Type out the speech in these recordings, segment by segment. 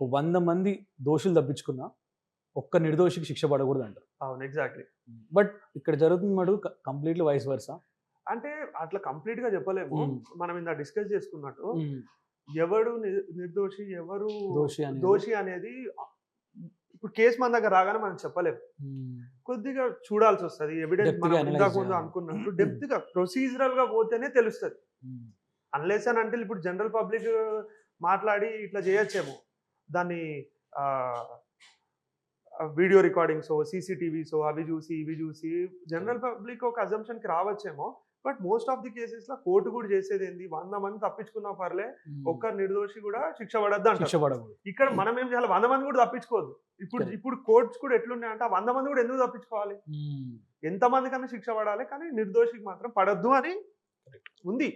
ఒక వంద మంది దోషులు తప్పించుకున్నా ఒక్క నిర్దోషికి శిక్ష పడకూడదు అంటారు అవును ఎగ్జాక్ట్లీ బట్ ఇక్కడ జరుగుతుంది మడు కంప్లీట్లీ వైస్ వర్సా? అంటే అట్లా కంప్లీట్గా చెప్పలేము. మనం ఇందా డిస్కస్ చేసుకున్నట్టు ఎవడు నిర్దోషి ఎవరు దోషి అనేది ఇప్పుడు కేసు మన దగ్గర రాగానే మనం చెప్పలేము. కొద్దిగా చూడాల్సి వస్తుంది. ఎవిడెన్స్ మనం. అనుకున్నట్టు డెప్త్గా ప్రొసీజరల్గా పోతేనే తెలుస్తుంది. అన్లెస్ అని అంటే ఇప్పుడు జనరల్ పబ్లిక్ మాట్లాడి ఇట్లా చేయొచ్చేమో. దాన్ని వీడియో రికార్డింగ్స్ సీసీటీవీస్ అవి చూసి ఇవి చూసి జనరల్ పబ్లిక్ ఒక assumption కి రావచ్చేమో బట్ మోస్ట్ ఆఫ్ ది కేసెస్లో కోర్టు కూడా చేసేది ఏంది వంద మంది తప్పించుకున్నా పర్లే ఒక్క నిర్దోషి కూడా శిక్ష పడద్దు పడకూడదు. ఇక్కడ మనం ఏం చేయాలి? వంద మంది కూడా తప్పించుకోవద్దు. ఇప్పుడు. ఇప్పుడు కోర్ట్స్ కూడా ఎట్లున్నాయి అంటే వంద మంది కూడా ఎందుకు తప్పించుకోవాలి? ఎంతమంది కన్నా శిక్ష పడాలి? కానీ నిర్దోషికి మాత్రం పడద్దు అని ఉంది.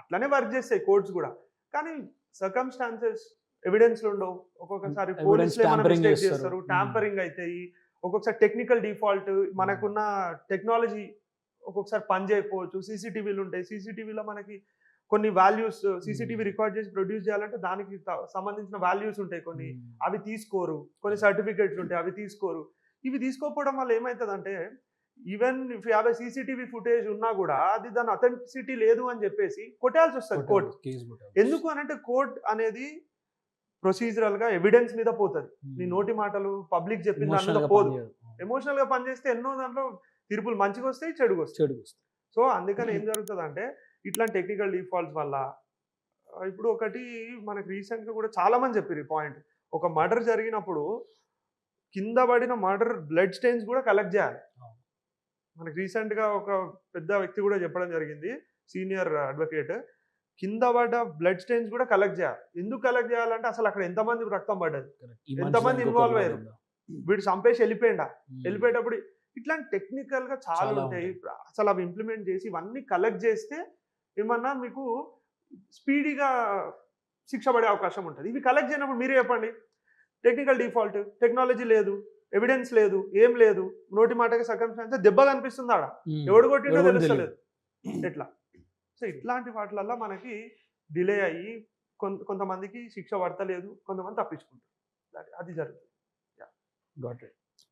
అట్లనే వర్క్ చేస్తాయి కోర్ట్స్ కూడా. కానీ సర్కమ్స్టాన్సెస్ ఎవిడెన్స్ ఉండవు. ఒక్కొక్కసారి పోలీసులు ఏమైనా మిస్టేక్ చేస్తారు. ట్యాంపరింగ్ అవుతాయి ఒక్కొక్కసారి టెక్నికల్ డిఫాల్ట్ మనకున్న టెక్నాలజీ ఒక్కొక్కసారి పని చేయకపోవచ్చు. సీసీటీవీలు ఉంటాయి. సీసీటీవీలో మనకి కొన్ని వాల్యూస్ సీసీటీవీ రికార్డ్ చేసి ప్రొడ్యూస్ చేయాలంటే దానికి సంబంధించిన వాల్యూస్ ఉంటాయి కొన్ని. అవి తీసుకోరు. కొన్ని సర్టిఫికేట్స్ ఉంటాయి. అవి తీసుకోరు. ఇవి తీసుకోకపోవడం వల్ల ఏమవుతుందంటే even if a CCTV footage ఉన్నా కూడా అది దాని అథెంటిసిటీ లేదు అని చెప్పేసి కొట్టాల్సి వస్తుంది కోర్ట్ ఎందుకు అని అంటే కోర్ట్ అనేది ప్రొసీజరల్గా ఎవిడెన్స్ మీద పోతుంది. నీ నోటి మాటలు పబ్లిక్ చెప్పిన దాని మీద పోదు. ఎమోషనల్గా పనిచేస్తే ఎన్నో దాంట్లో తీర్పులు మంచిగా వస్తాయి చెడుగా వస్తాయి చెడు వస్తుంది. సో అందుకని ఏం జరుగుతుంది అంటే ఇట్లాంటి టెక్నికల్ డిఫాల్ట్స్ వల్ల ఇప్పుడు ఒకటి మనకి రీసెంట్గా కూడా చాలా మంది చెప్పారు ఈ పాయింట్. ఒక మర్డర్ జరిగినప్పుడు కింద పడిన మర్డర్ బ్లడ్ స్టెయిన్స్ కూడా కలెక్ట్ చేయాలి. మనకి రీసెంట్గా ఒక పెద్ద వ్యక్తి కూడా చెప్పడం జరిగింది సీనియర్ అడ్వకేట్. కింద పడ్డ బ్లడ్ స్టెయిన్స్ కూడా కలెక్ట్ చేయాలి. ఎందుకు కలెక్ట్ చేయాలంటే అసలు అక్కడ ఎంతమంది రక్తం పడ్డది? ఎంతమంది కూడా అయ్యారు? వీడు చంపేసి వెళ్ళిపోయిండా. వెళ్ళిపోయేటప్పుడు ఇట్లాంటి టెక్నికల్గా చాలా ఉంటాయి. అసలు అవి ఇంప్లిమెంట్ చేసి ఇవన్నీ కలెక్ట్ చేస్తే ఏమన్నా మీకు స్పీడీగా శిక్ష పడే అవకాశం ఉంటుంది. ఇవి కలెక్ట్ చేయనప్పుడు మీరే చెప్పండి. టెక్నికల్ డిఫాల్ట్ టెక్నాలజీ లేదు ఎవిడెన్స్ లేదు ఏం లేదు. నోటి మాటకి సర్కమ్స్టాన్స్ దెబ్బ కనిపిస్తుంది ఆడ. ఎవడు కొట్టిండో తెలుస్తలేదు. ఎట్లా? సో ఇట్లాంటి వాటిలల్లో మనకి డిలే అయ్యి కొంత కొంతమందికి శిక్ష పడతలేదు కొంతమంది తప్పించుకుంటారు. అది- అది జరుగుతుంది. Got it.